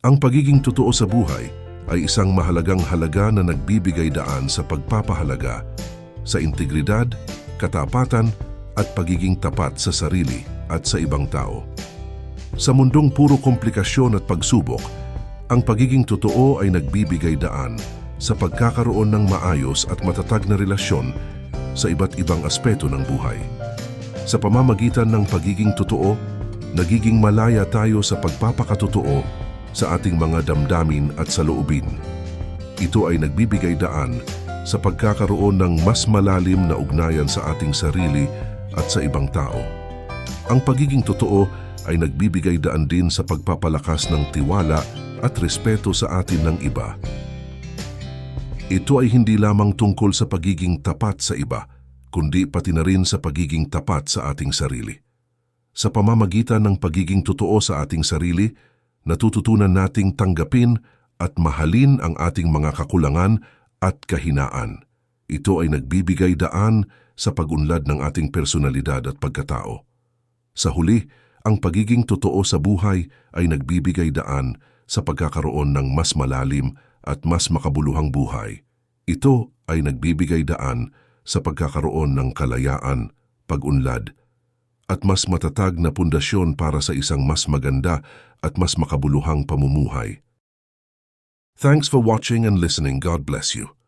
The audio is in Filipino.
Ang pagiging totoo sa buhay ay isang mahalagang halaga na nagbibigay daan sa pagpapahalaga sa integridad, katapatan at pagiging tapat sa sarili at sa ibang tao. Sa mundong puro komplikasyon at pagsubok, ang pagiging totoo ay nagbibigay daan sa pagkakaroon ng maayos at matatag na relasyon sa iba't ibang aspeto ng buhay. Sa pamamagitan ng pagiging totoo, nagiging malaya tayo sa pagpapakatotoo sa ating mga damdamin at saloobin. Ito ay nagbibigay daan sa pagkakaroon ng mas malalim na ugnayan sa ating sarili at sa ibang tao. Ang pagiging totoo ay nagbibigay daan din sa pagpapalakas ng tiwala at respeto sa atin ng iba. Ito ay hindi lamang tungkol sa pagiging tapat sa iba, kundi pati na rin sa pagiging tapat sa ating sarili. Sa pamamagitan ng pagiging totoo sa ating sarili, natututunan nating tanggapin at mahalin ang ating mga kakulangan at kahinaan. Ito ay nagbibigay daan sa pagunlad ng ating personalidad at pagkatao. Sa huli, ang pagiging totoo sa buhay ay nagbibigay daan sa pagkakaroon ng mas malalim at mas makabuluhang buhay. Ito ay nagbibigay daan sa pagkakaroon ng kalayaan, pag-unlad, at mas matatag na pundasyon para sa isang mas maganda at mas makabuluhang pamumuhay. Thanks for watching and listening. God bless you.